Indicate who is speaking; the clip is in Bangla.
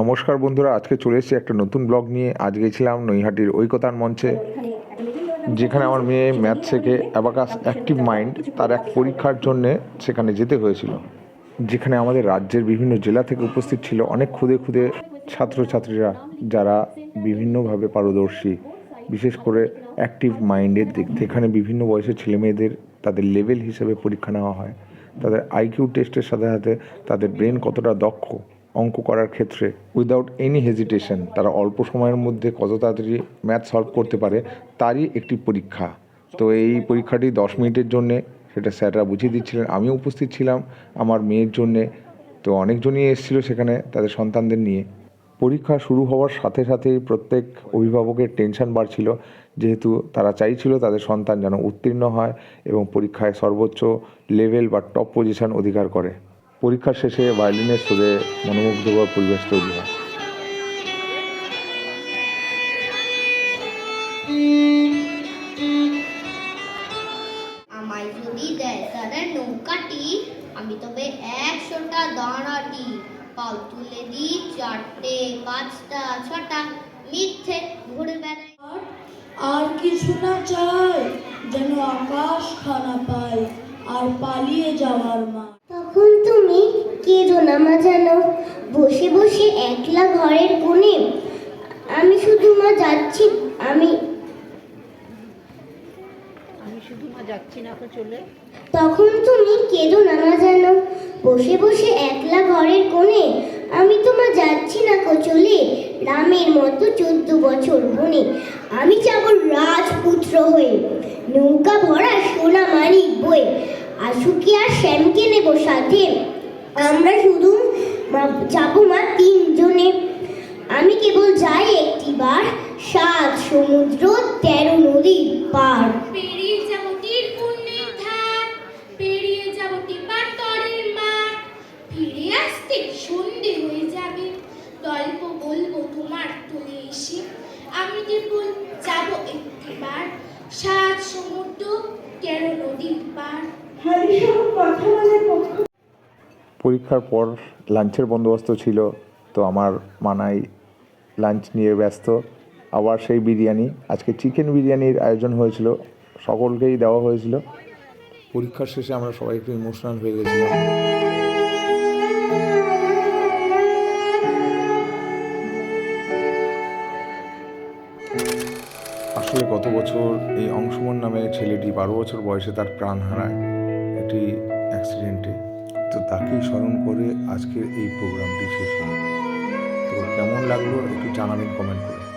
Speaker 1: নমস্কার বন্ধুরা, আজকে চলে এসেছি একটা নতুন ব্লগ নিয়ে। আজ গেছিলাম নৈহাটির ঐকতার মঞ্চে, যেখানে আমার মেয়ে ম্যাথ শেখে, অ্যাবাকাস অ্যাক্টিভ মাইন্ড, তার এক পরীক্ষার জন্যে সেখানে যেতে হয়েছিল। যেখানে আমাদের রাজ্যের বিভিন্ন জেলা থেকে উপস্থিত ছিল অনেক খুদে খুদে ছাত্রছাত্রীরা, যারা বিভিন্নভাবে পারদর্শী। বিশেষ করে অ্যাক্টিভ মাইন্ডের দিক থেকে, এখানে বিভিন্ন বয়সের ছেলেমেয়েদের তাদের লেভেল হিসেবে পরীক্ষা নেওয়া হয়। তাদের আইকিউ টেস্টের সাথে সাথে তাদের ব্রেন কতটা দক্ষ অঙ্ক করার ক্ষেত্রে উইদাউট এনি হেজিটেশন তারা অল্প সময়ের মধ্যে কত তাড়াতাড়ি ম্যাথ সলভ করতে পারে তারই একটি পরীক্ষা। তো এই পরীক্ষাটি দশ মিনিটের জন্যে সেটা স্যাররা বুঝিয়ে দিচ্ছিলেন আমি উপস্থিত ছিলাম আমার মেয়ের জন্যে। তো অনেকজনই এসেছিল সেখানে তাদের সন্তানদের নিয়ে। পরীক্ষা শুরু হওয়ার সাথে সাথেই প্রত্যেক অভিভাবকের টেনশন বাড়ছিল, যেহেতু তারা চাইছিল তাদের সন্তান যেন উত্তীর্ণ হয় এবং পরীক্ষায় সর্বোচ্চ লেভেল বা টপ পজিশন অধিকার করে। পরীক্ষার শেষে ভায়োলিনের সুরে মনোমুগ্ধকর পরিবেশ তৈরি হয়।
Speaker 2: আমায় যদি দেয় তারা নৌকাটি আমি তবে একশোটা দাঁড়াটি। পাল তুলে দিই চারটে পাঁচটা ছটা মিথ্যে ঘুরে বেড়াই
Speaker 3: আর কিছু না চাই যেন আকাশ খানা পাই আর পালিয়ে যাওয়ার মা
Speaker 2: কেঁদো না মা জানো বসে বসে একলা ঘরের কোণে। আমি শুধু মা যাচ্ছি আমি
Speaker 4: আমি শুধু মা যাচ্ছি না চলে।
Speaker 2: তখন তুমি কেঁদো না মা জানো বসে বসে একলা ঘরের কোণে। আমি তোমার যাচ্ছি না কচলে রামের মতো চোদ্দ বছর বনে। আমি যাব রাজপুত্র হয়ে। নৌকা ভরা সোনা মানিক বয়ে। আশুকে আর শ্যামকে নেব সাথে। আমরা শুধু যাব মা তিনজনে। আমি কেবল যাই একটিবার সাত সমুদ্র তেরো নদীর পার।
Speaker 5: পেরিয়ে যাব তীর পুণ্যের ধার পেরিয়ে যাব টিপার তরের মাঠ। ফিরে আসতে সন্ধে হয়ে যাবে গল্প বলব তোমার তুলে এসে। আমি কেবল যাব একটিবার সাত সমুদ্র তেরো নদীর পার।
Speaker 1: পরীক্ষার পর লাঞ্চের বন্দোবস্ত ছিল, তো আমার মানাই লাঞ্চ নিয়ে ব্যস্ত। আবার সেই বিরিয়ানি, আজকে চিকেন বিরিয়ানির আয়োজন হয়েছিল, সকলকেই দেওয়া হয়েছিল। পরীক্ষার শেষে আমরা সবাই একটু ইমোশনাল হয়ে গেছিলাম। আসলে গত বছর এই অংশমন নামে ছেলেটি বারো বছর বয়সে তার প্রাণ হারায়। একটি অ্যাক্সিডেন্টে তো তাকেই স্মরণ করে আজকের এই প্রোগ্রামটি শেষ হল। তো কেমন লাগল একটু জানাবেন কমেন্ট করে।